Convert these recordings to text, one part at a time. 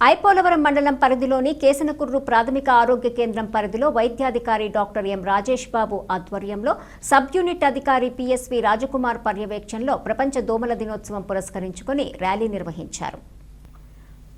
ఐపోలవరం మండలం పరిధిలోని కేసనకుర్రు ప్రాథమిక ఆరోగ్య కేంద్రం పరిధిలో వైద్యాధికారి డాక్టర్ ఎం రాజేష్ బాబు ఆధ్వర్యంలో సబ్ యూనిట్ అధికారి పిఎస్వి రాజకుమార్ పర్యవేక్షణలో ప్రపంచ దోమల దినోత్సవం పురస్కరించుకుని ర్యాలీ నిర్వహించారు.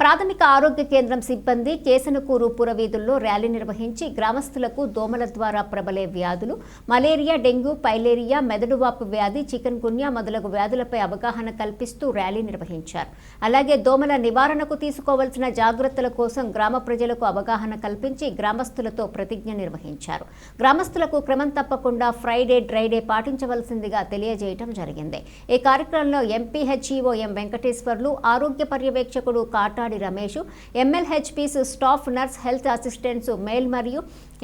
ప్రాథమిక ఆరోగ్య కేంద్రం సిబ్బంది కేసనకూరు పురవీధుల్లో ర్యాలీ నిర్వహించి గ్రామస్తులకు దోమల ద్వారా ప్రబలే వ్యాధులు మలేరియా డెంగ్యూ పైలేరియా మెదడువాపు వ్యాధి చికెన్ గున్యా మొదలగు వ్యాధులపై అవగాహన కల్పిస్తూ ర్యాలీ నిర్వహించారు. అలాగే దోమల నివారణకు తీసుకోవాల్సిన జాగ్రత్తల కోసం గ్రామ ప్రజలకు అవగాహన కల్పించి గ్రామస్తులతో ప్రతిజ్ఞ నిర్వహించారు. గ్రామస్తులకు క్రమం తప్పకుండా ఫ్రైడే డ్రైడే పాటించవలసిందిగా తెలియజేయటం జరిగింది. ఈ కార్యక్రమంలో ఎంపీహెచ్ఈఓ ఎం వెంకటేశ్వర్లు ఆరోగ్య పర్యవేక్షకుడు కాటా Katadi Ramesh MLHPs staff nurse health assistants male మరియు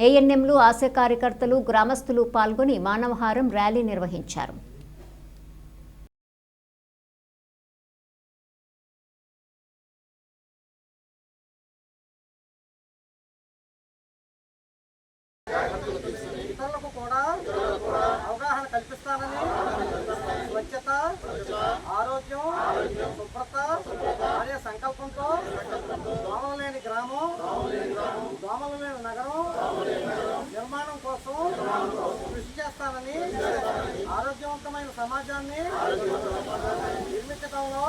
ఏఎన్ఎంలు ఆశా కార్యకర్తలు గ్రామస్తులు పాల్గొని మానవహారం ర్యాలీ నిర్వహించారు. ఇతరులకు కూడా అవగాహన కల్పిస్తానని స్వచ్ఛత ఆరోగ్యం శుభ్రత అనే సంకల్పంతో దోమలు లేని గ్రామం దోమలు నగరం నిర్మాణం కోసం కృషి చేస్తానని ఆరోగ్యవంతమైన సమాజాన్ని నిర్మించడంలో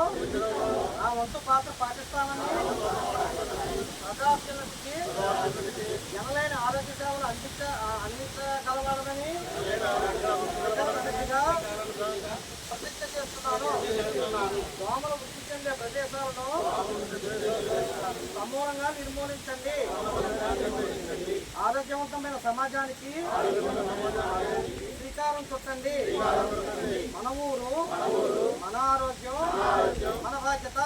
నా వంతు పాత్ర పాటిస్తానని ప్రజాప్రతినిధికి ఎనలేని ఆరోగ్య సేవలు అందించ అందించగలవాలని ప్రజాప్రతినిధిగా ప్రతిష్ట చేస్తున్నాను. దోమలు వృద్ధి చెందే ప్రదేశాలను సమూలంగా నిర్మూలించండి. ఆరోగ్యవంతమైన సమాజానికి శ్రీకారం చుట్టండి. మన ఊరు మన ఆరోగ్యం మన బాధ్యత.